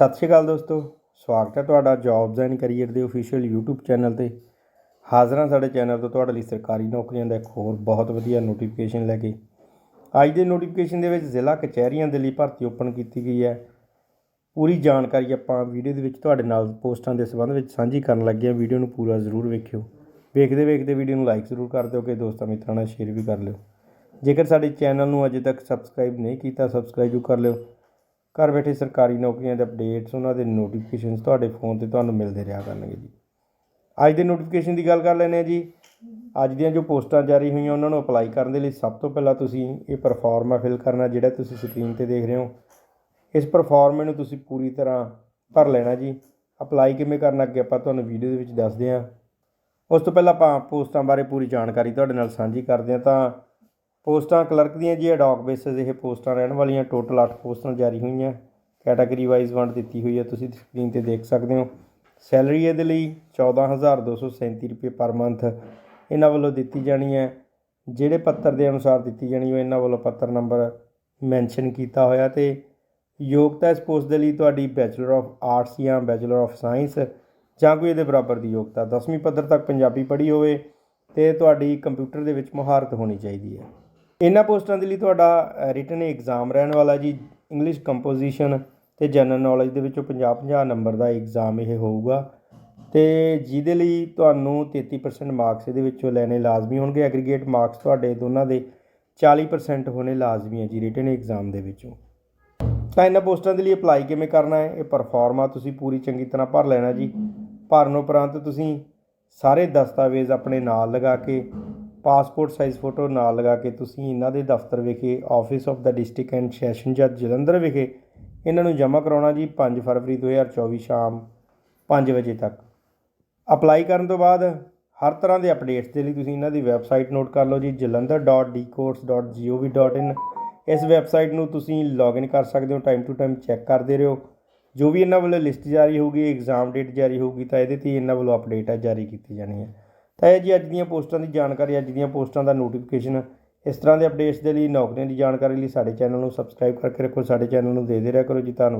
ਸਤਿ ਸ਼੍ਰੀ ਅਕਾਲ ਦੋਸਤੋ, ਸਵਾਗਤ ਹੈ ਤੁਹਾਡਾ ਜੌਬਸ ਐਂਡ ਕੈਰੀਅਰ ਦੇ ਅਫੀਸ਼ੀਅਲ YouTube ਚੈਨਲ ਤੇ। ਹਾਜ਼ਰਾਂ ਸਾਡੇ ਚੈਨਲ ਤੋਂ, ਤੁਹਾਡੇ ਲਈ ਸਰਕਾਰੀ ਨੌਕਰੀਆਂ ਦਾ ਇੱਕ ਹੋਰ ਬਹੁਤ ਵਧੀਆ ਨੋਟੀਫਿਕੇਸ਼ਨ ਲੈ ਕੇ। ਅੱਜ ਦੇ ਨੋਟੀਫਿਕੇਸ਼ਨ ਦੇ ਵਿੱਚ ਜ਼ਿਲ੍ਹਾ ਕਚਹਿਰੀਆਂ ਦੇ ਲਈ ਭਰਤੀ ਓਪਨ ਕੀਤੀ ਗਈ ਹੈ। ਪੂਰੀ ਜਾਣਕਾਰੀ ਆਪਾਂ ਵੀਡੀਓ ਦੇ ਵਿੱਚ ਤੁਹਾਡੇ ਨਾਲ ਪੋਸਟਾਂ ਦੇ ਸੰਬੰਧ ਵਿੱਚ ਸਾਂਝੀ ਕਰਨ ਲੱਗੇ ਹਾਂ। ਵੀਡੀਓ ਨੂੰ ਪੂਰਾ ਜ਼ਰੂਰ ਵੇਖਿਓ। ਵੇਖਦੇ ਵੇਖਦੇ ਵੀਡੀਓ ਨੂੰ ਲਾਈਕ ਜ਼ਰੂਰ ਕਰ ਦਿਓ ਕਿ ਦੋਸਤਾਂ ਮਿੱਤਰਾਂ ਨਾਲ ਸ਼ੇਅਰ ਵੀ ਕਰ ਲਿਓ। ਜੇਕਰ ਸਾਡੇ ਚੈਨਲ ਨੂੰ ਅਜੇ ਤੱਕ ਸਬਸਕ੍ਰਾਈਬ ਨਹੀਂ ਕੀਤਾ ਸਬਸਕ੍ਰਾਈਬ ਜ਼ਰੂਰ ਕਰ ਲਿਓ। ਘਰ ਬੈਠੇ ਸਰਕਾਰੀ ਨੌਕਰੀਆਂ ਦੇ ਅਪਡੇਟਸ ਉਹਨਾਂ ਦੇ ਨੋਟੀਫਿਕੇਸ਼ਨਸ ਤੁਹਾਡੇ ਫੋਨ ਤੇ ਤੁਹਾਨੂੰ ਮਿਲਦੇ ਰਿਹਾ ਕਰਨਗੇ ਜੀ। ਅੱਜ ਦੇ ਨੋਟੀਫਿਕੇਸ਼ਨ ਦੀ ਗੱਲ ਕਰ ਲੈਂਦੇ ਹਾਂ ਜੀ। ਅੱਜ ਦੀਆਂ ਜੋ ਪੋਸਟਾਂ ਜਾਰੀ ਹੋਈਆਂ, ਉਹਨਾਂ ਨੂੰ ਅਪਲਾਈ ਕਰਨ ਦੇ ਲਈ ਸਭ ਤੋਂ ਪਹਿਲਾਂ ਤੁਸੀਂ ਇਹ ਪਰਫਾਰਮਾ ਫਿਲ ਕਰਨਾ, ਜਿਹੜਾ ਤੁਸੀਂ ਸਕਰੀਨ ਤੇ ਦੇਖ ਰਹੇ ਹੋ। ਇਸ ਪਰਫਾਰਮੇ ਨੂੰ ਤੁਸੀਂ ਪੂਰੀ ਤਰ੍ਹਾਂ ਭਰ ਲੈਣਾ ਜੀ। ਅਪਲਾਈ ਕਿਵੇਂ ਕਰਨਾ, ਅੱਗੇ ਆਪਾਂ ਤੁਹਾਨੂੰ ਵੀਡੀਓ ਦੇ ਵਿੱਚ ਦੱਸਦੇ ਹਾਂ। ਉਸ ਤੋਂ ਪਹਿਲਾਂ ਆਪਾਂ ਪੋਸਟਾਂ ਬਾਰੇ ਪੂਰੀ ਜਾਣਕਾਰੀ ਤੁਹਾਡੇ ਨਾਲ ਸਾਂਝੀ ਕਰਦੇ ਹਾਂ ਤਾਂ ਪੋਸਟਾਂ ਕਲਰਕ ਦੀਆਂ ਜੀ ਅਡੌਕ ਬੇਸਿਸ ਇਹ ਪੋਸਟਾਂ ਰਹਿਣ ਵਾਲੀਆਂ ਟੋਟਲ 8 ਪੋਸਟਾਂ ਜਾਰੀ ਹੋਈਆਂ। ਕੈਟਾਗਰੀ ਵਾਈਜ਼ ਵੰਡ ਦਿੱਤੀ ਹੋਈ ਹੈ, ਤੁਸੀਂ ਸਕਰੀਨ ਤੇ ਦੇਖ ਸਕਦੇ ਹੋ। ਸੈਲਰੀ ਇਹਦੇ ਲਈ 14237 ਰੁਪਏ ਪਰ ਮੰਥ ਇਹਨਾਂ ਵੱਲੋਂ ਦਿੱਤੀ ਜਾਣੀ ਹੈ। ਜਿਹੜੇ ਪੱਤਰ ਦੇ ਅਨੁਸਾਰ ਦਿੱਤੀ ਜਾਣੀ, ਉਹ ਇਹਨਾਂ ਵੱਲੋਂ ਪੱਤਰ ਨੰਬਰ ਮੈਂਸ਼ਨ ਕੀਤਾ ਹੋਇਆ ਤੇ ਯੋਗਤਾ ਇਸ ਪੋਸਟ ਦੇ ਲਈ ਤੁਹਾਡੀ ਬੈਚਲਰ ਆਫ ਆਰਟਸ ਜਾਂ ਬੈਚਲਰ ਆਫ ਸਾਇੰਸ ਜਾਂ ਕੋਈ ਇਹਦੇ ਬਰਾਬਰ ਦੀ ਯੋਗਤਾ। 10ਵੀਂ ਪੱਧਰ ਤੱਕ ਪੰਜਾਬੀ ਪੜ੍ਹੀ ਹੋਵੇ ਤੇ ਤੁਹਾਡੀ ਕੰਪਿਊਟਰ ਦੇ ਵਿੱਚ ਮੁਹਾਰਤ ਹੋਣੀ ਚਾਹੀਦੀ ਹੈ। ਇਹਨਾਂ ਪੋਸਟਾਂ ਦੇ ਲਈ ਤੁਹਾਡਾ ਰਿਟਨ ਐਗਜ਼ਾਮ ਰਹਿਣ ਵਾਲਾ ਜੀ ਇੰਗਲਿਸ਼ ਕੰਪੋਜੀਸ਼ਨ ਤੇ ਜਨਰਲ ਨੌਲੇਜ ਦੇ ਵਿੱਚੋਂ 50-50 ਨੰਬਰ ਦਾ ਐਗਜ਼ਾਮ ਇਹ ਹੋਊਗਾ। ਤੇ ਜਿਹਦੇ ਲਈ ਤੁਹਾਨੂੰ 33% ਮਾਰਕਸ ਇਹਦੇ ਵਿੱਚੋਂ ਲੈਣੇ ਲਾਜ਼ਮੀ ਹੋਣਗੇ। ਐਗਰੀਗੇਟ ਮਾਰਕਸ ਤੁਹਾਡੇ ਦੋਨਾਂ ਦੇ 40% ਹੋਣੇ ਲਾਜ਼ਮੀ ਹੈ ਜੀ ਰਿਟਨ ਐਗਜ਼ਾਮ ਦੇ ਵਿੱਚੋਂ। ਤਾਂ ਇਹਨਾਂ ਪੋਸਟਾਂ ਦੇ ਲਈ ਅਪਲਾਈ ਕਿਵੇਂ ਕਰਨਾ ਹੈ? ਇਹ ਪਰਫਾਰਮਾ ਤੁਸੀਂ ਪੂਰੀ ਚੰਗੀ ਤਰ੍ਹਾਂ ਭਰ ਲੈਣਾ ਜੀ। ਭਰਨ ਉਪਰੰਤ ਤੁਸੀਂ ਸਾਰੇ ਦਸਤਾਵੇਜ਼ ਆਪਣੇ ਨਾਲ ਲਗਾ ਕੇ ਪਾਸਪੋਰਟ ਸਾਈਜ਼ ਫੋਟੋ ਨਾਲ ਲਗਾ ਕੇ ਤੁਸੀਂ ਇਹਨਾਂ ਦੇ ਦਫ਼ਤਰ ਵਿਖੇ ਆਫਿਸ ਆਫ ਦਾ ਡਿਸਟ੍ਰਿਕਟ ਐਂਡ ਸੈਸ਼ਨ ਜੱਜ ਜਲੰਧਰ ਵਿਖੇ ਇਹਨਾਂ ਨੂੰ ਜਮ੍ਹਾਂ ਕਰਾਉਣਾ ਜੀ 5 ਫਰਵਰੀ 2024 ਸ਼ਾਮ 5 ਵਜੇ ਤੱਕ। ਅਪਲਾਈ ਕਰਨ ਤੋਂ ਬਾਅਦ ਹਰ ਤਰ੍ਹਾਂ ਦੇ ਅਪਡੇਟਸ ਦੇ ਲਈ ਤੁਸੀਂ ਇਹਨਾਂ ਦੀ ਵੈਬਸਾਈਟ ਨੋਟ ਕਰ ਲਓ ਜੀ jalandhar.dcourse.gov.in ਇਸ ਵੈਬਸਾਈਟ ਨੂੰ ਤੁਸੀਂ ਲੌਗਇਨ ਕਰ ਸਕਦੇ ਹੋ ਟਾਈਮ ਟੂ ਟਾਈਮ ਚੈੱਕ ਕਰਦੇ ਰਹੋ। ਜੋ ਵੀ ਇਹਨਾਂ ਵੱਲੋਂ ਲਿਸਟ ਜਾਰੀ ਹੋਊਗੀ ਐਗਜ਼ਾਮ ਡੇਟ ਜਾਰੀ ਹੋਊਗੀ, ਤਾਂ ਇਹਦੇ ਤੇ ਇਹਨਾਂ ਵੱਲੋਂ ਅਪਡੇਟ ਹੈ ਜਾਰੀ ਕੀਤੀ ਜਾਣੀ ਹੈ। ਤਾਂ ਇਹ ਜੀ ਅੱਜ ਦੀਆਂ ਪੋਸਟਾਂ ਦੀ ਜਾਣਕਾਰੀ, ਅੱਜ ਦੀਆਂ ਪੋਸਟਾਂ ਦਾ ਨੋਟੀਫਿਕੇਸ਼ਨ ਇਸ ਤਰ੍ਹਾਂ ਦੇ ਅਪਡੇਟਸ ਦੇ ਲਈ ਨੌਕਰੀਆਂ ਦੀ ਜਾਣਕਾਰੀ ਲਈ ਸਾਡੇ ਚੈਨਲ ਨੂੰ ਸਬਸਕ੍ਰਾਈਬ ਕਰਕੇ ਰੱਖੋ, ਸਾਡੇ ਚੈਨਲ ਨੂੰ ਦੇਖਦੇ ਦੇ ਰਿਹਾ ਕਰੋ ਜੀ, ਧੰਨਵਾਦ।